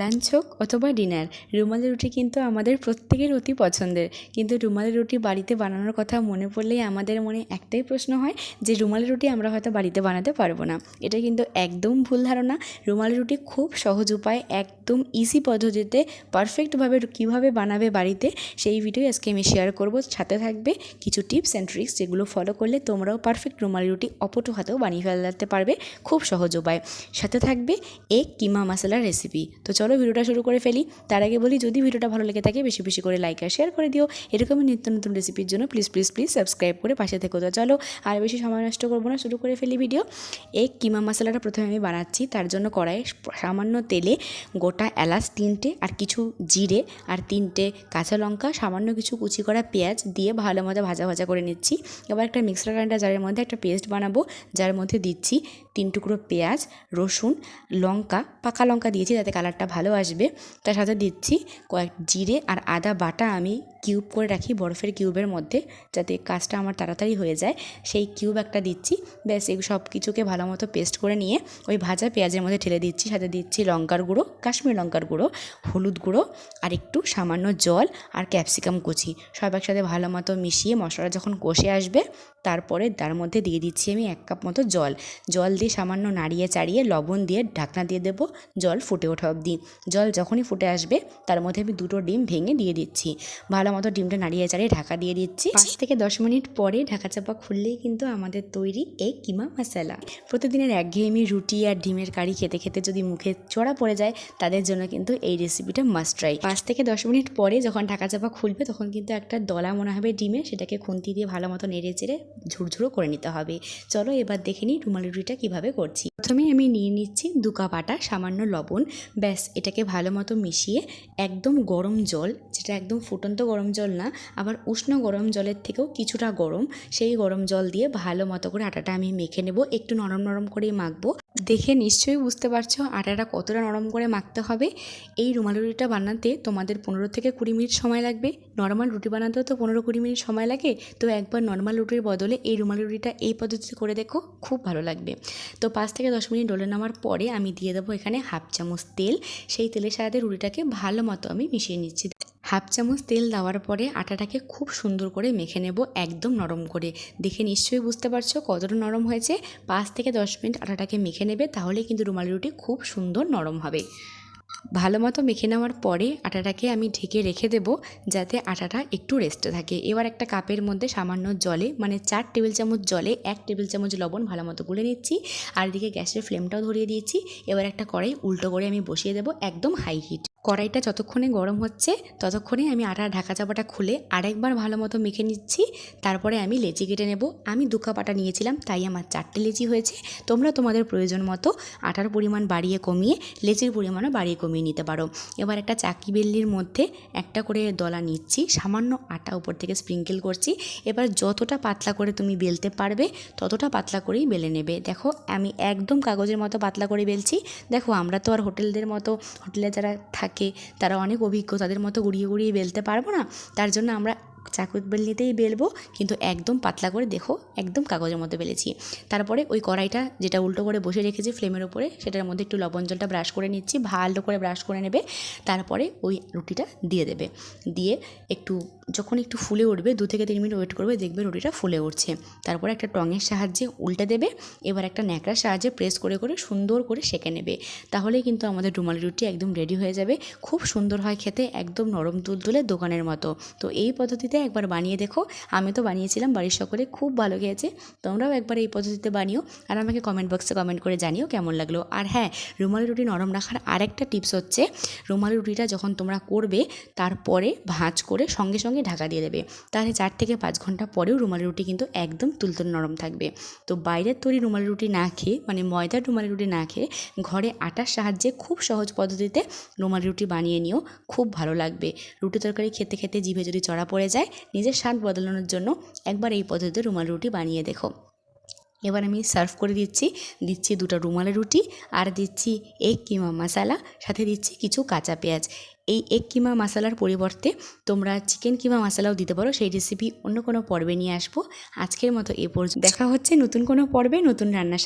Lunch হোক অথবা dinner রুমালি রুটি কিন্তু আমাদের প্রত্যেকের অতি পছন্দের। কিন্তু রুমালি রুটি বাড়িতে বানানোর কথা মনে পড়লেই আমাদের মনে একটাই প্রশ্ন হয় যে রুমালি রুটি আমরা হয়তো বাড়িতে বানাতে পারব না। এটা কিন্তু একদম ভুল ধারণা। রুমালি রুটি খুব সহজ উপায়, একদম ইজি পদ্ধতিতে পারফেক্টভাবে কীভাবে বানাবে বাড়িতে সেই ভিডিও আজকে আমি শেয়ার করব। সাথে থাকবে কিছু টিপস অ্যান্ড ট্রিক্স যেগুলো ফলো করলে তোমরাও পারফেক্ট রুমালি রুটি অপটু হাতেও বানিয়ে ফেলতে পারবে খুব সহজ উপায়। সাথে থাকবে এক কিমা মশলার রেসিপি তো চলো ভিডিওটা শুরু করে ফেলি। তার আগে বলি, যদি ভিডিওটা ভালো লেগে থাকে, বেশি বেশি করে লাইক আর শেয়ার করে দিও। এরকমই নিত্য নতুন রেসিপির জন্য প্লিজ প্লিজ প্লিজ সাবস্ক্রাইব করে পাশে থেকো তো। চলো, আর বেশি সময় নষ্ট করব না, শুরু করে ফেলি ভিডিও এই কিমা মশলাটা প্রথমে আমি বানাচ্ছি। তার জন্য কড়াইয়ে সামান্য তেলে গোটা এলাচ তিনটে আর কিছু জিরে আর তিনটে কাঁচা লঙ্কা, সামান্য কিছু কুচি করা পেঁয়াজ দিয়ে ভালো মতো ভাজা ভাজা করে নিচ্ছি। এবার একটা মিক্সার গ্রাইন্ডার জারের মধ্যে একটা পেস্ট বানাবো, যার মধ্যে দিচ্ছি তিন টুকরো পেঁয়াজ, রসুন, লঙ্কা, পাকা লঙ্কা দিয়েছি, যাতে কালারটা ভালো আসবে। তার সাথে দিচ্ছি কয়েক জিরে আর আদা বাটা আমি কিউব করে রাখি বরফের কিউবের মধ্যে যাতে কাজটা আমার তাড়াতাড়ি হয়ে যায়। সেই কিউব একটা দিচ্ছি। ব্যাস এই সব কিছুকে ভালো মতো পেস্ট করে নিয়ে ওই ভাজা পেঁয়াজের মধ্যে ঠেলে দিচ্ছি। সাথে দিচ্ছি লঙ্কার গুঁড়ো, কাশ্মীর লঙ্কার গুঁড়ো, হলুদ গুঁড়ো আর একটু সামান্য জল আর ক্যাপসিকাম কুচি। সব একসাথে ভালো মতো মিশিয়ে মশলা যখন কষে আসবে তারপরে তার মধ্যে দিয়ে দিচ্ছি আমি এক কাপ মতো জল। জল দিয়ে সামান্য নাড়িয়ে চাড়িয়ে লবণ দিয়ে ঢাকনা দিয়ে দেবো। জল ফুটে ওঠা অবধি। জল যখনই ফুটে আসবে তার মধ্যে আমি দুটো ডিম ভেঙে দিয়ে দিচ্ছি। ভালো মতো ডিমটা নাড়িয়ে চাড়িয়ে ঢাকা দিয়ে দিচ্ছি। পাঁচ থেকে দশ মিনিট পরে ঢাকা চাপা খুললেই কিন্তু আমাদের তৈরি এই কিমা মশালা। প্রতিদিনের একঘেয়েমি রুটি আর ডিমের কারি খেতে খেতে যদি মুখে চড়া পড়ে যায় তাদের জন্য কিন্তু এই রেসিপিটা মাস্ট ট্রাই পাঁচ থেকে দশ মিনিট পরে যখন ঢাকা চাপা খুলবে তখন কিন্তু একটা দলা মনে হবে ডিমে সেটাকে খুন্তি দিয়ে ভালো মতো নেড়ে চেড়ে ঝুরঝুরো করে নিতে হবে। চলো এবার দেখে নিই রুমালি রুটিটা কীভাবে করছি। প্রথমে আমি নিয়ে নিচ্ছি দু কাপ আটা সামান্য লবণ। ব্যাস এটাকে ভালো মতো মিশিয়ে একদম গরম জল, যেটা একদম ফুটন্ত গরম জল না, আবার উষ্ণ গরম জলের থেকেও কিছুটা গরম, সেই গরম জল দিয়ে ভালো মতো করে আটাটা আমি মেখে নেব। একটু নরম নরম করেই মাখবো। দেখে নিশ্চয়ই বুঝতে পারছ আটাটা কতটা নরম করে মাখতে হবে। এই রুমাল রুটিটা বানাতে তোমাদের পনেরো থেকে কুড়ি মিনিট সময় লাগবে। নর্মাল রুটি বানাতেও তো পনেরো কুড়ি মিনিট সময় লাগে। তো একবার নর্মাল রুটির বদলে এই রুমাল রুটিটা এই পদ্ধতিতে করে দেখো, খুব ভালো লাগবে। তো পাঁচ থেকে দশ মিনিট ডলে নামার পরে আমি দিয়ে দেবো এখানে হাফ চামচ তেল। সেই তেলের সাথে রুটিটাকে ভালো মতো আমি মিশিয়ে নিচ্ছি। হাফ চামচ তেল দেওয়ার পরে আটাটাকে খুব সুন্দর করে মেখে নেব একদম নরম করে। দেখে নিশ্চয়ই বুঝতে পারছ কতটা নরম হয়েছে। পাঁচ থেকে দশ মিনিট আটাটাকে মেখে নেবে, তাহলে কিন্তু রুমালি রুটি খুব সুন্দর নরম হবে। ভালো মতো মেখে নেওয়ার পরে আটাটাকে আমি ঢেকে রেখে দেবো, যাতে আটাটা একটু রেস্টে থাকে। এবার একটা কাপের মধ্যে সামান্য জলে মানে চার টেবিল চামচ জলে, এক টেবিল চামচ লবণ ভালো মতো গুলে নিচ্ছি। আর এদিকে গ্যাসের ফ্লেমটাও ধরিয়ে দিয়েছি। এবার একটা কড়াই উল্টো করে আমি বসিয়ে দেবো একদম হাই হিট কড়াইটা যতক্ষণে গরম হচ্ছে, ততক্ষণে আমি আটার ঢাকা চাপাটা খুলে আরেকবার ভালো মতো মেখে নিচ্ছি। তারপরে আমি লেচি কেটে নেব। আমি দু কাপ আটা নিয়েছিলাম, তাই আমার চারটে লেচি হয়েছে। তোমরা তোমাদের প্রয়োজন মতো আটার পরিমাণ বাড়িয়ে কমিয়ে, লেচির পরিমাণও বাড়িয়ে কমিয়ে নিতে পারো। এবার একটা চাকি বেল্লির মধ্যে একটা করে দলা নিচ্ছি। সামান্য আটা উপর থেকে স্প্রিঙ্কেল করছি। এবার যতটা পাতলা করে তুমি বেলতে পারবে, ততটা পাতলা করেই বেলে নেবে। দেখো, আমি একদম কাগজের মতো পাতলা করে বেলছি। দেখো, আমরা তো আর হোটেলদের মতো, হোটেলে যারা থাকে তারা অনেক অভিজ্ঞ, তাদের মতো গুড়িয়ে গুড়িয়ে বেলতে পারব না। তার জন্য আমরা চাকু বেলনিতেই বেলবো, কিন্তু একদম পাতলা করে দেখো, একদম কাগজের মধ্যে বেলেছি। তারপরে ওই কড়াইটা যেটা উল্টো করে বসে রেখেছি ফ্লেমের ওপরে সেটার মধ্যে একটু লবণ জলটা ব্রাশ করে নিচ্ছি, ভালো করে ব্রাশ করে নেবে। তারপরে ওই রুটিটা দিয়ে দেবে। দিয়ে একটু যখন একটু ফুলে উঠবে, দু থেকে তিন মিনিট ওয়েট করবে, দেখবে রুটিটা ফুলে উঠছে। তারপরে একটা টঙের সাহায্যে উল্টে দেবে, এবার একটা ন্যাকড়ার সাহায্যে প্রেস করে করে, সুন্দর করে সেঁকে নেবে। তাহলেই কিন্তু আমাদের রুমালি রুটি একদম রেডি হয়ে যাবে। খুব সুন্দর হয় খেতে, একদম নরম তুলতুলে দোকানের মতো। তো এই পদ্ধতিতে একবার বানিয়ে দেখো। আমি তো বানিয়েছিলাম, বাড়ির সকলে খুব ভালো খেয়েছে। তোমরাও একবার এই পদ্ধতিতে বানিও আর আমাকে কমেন্ট বক্সে কমেন্ট করে জানিও কেমন লাগল। আর হ্যাঁ রুমালি রুটি নরম রাখার আরেকটা টিপস হচ্ছে, রুমালি রুটিটা যখন তোমরা করবে, তারপরে ভাঁজ করে সঙ্গে সঙ্গে ঢাকা দিয়ে দেবে। তাহলে চার থেকে পাঁচ ঘণ্টা পরেও রুমালি রুটি কিন্তু একদম তুলতুল নরম থাকবে। তো বাইরের তৈরি রুমালি রুটি না খেয়ে মানে ময়দার রুমালি রুটি না খেয়ে ঘরে আটার সাহায্যে খুব সহজ পদ্ধতিতে রুমালি রুটি বানিয়ে নিও, খুব ভালো লাগবে। রুটি তরকারি খেতে খেতে জিভে যদি চড়া পড়ে যায়, নিজের স্বাদ বদলানোর জন্য একবার এই পদ্ধতিতে রুমাল রুটি বানিয়ে দেখো। এবার আমি সার্ভ করে দিচ্ছি দিচ্ছি দুটো রুমালি রুটি আর দিচ্ছি এক কিমা মশালা, সাথে দিচ্ছি কিছু কাঁচা পেঁয়াজ। এই এগ কিমা মশালার পরিবর্তে তোমরা চিকেন কিমা মশালাও দিতে পারো। সেই রেসিপি অন্য কোনো পর্বে নিয়ে আসব। আজকের মতো এ পর্যন্ত। দেখা হচ্ছে নতুন কোনো পর্বে, নতুন রান্নার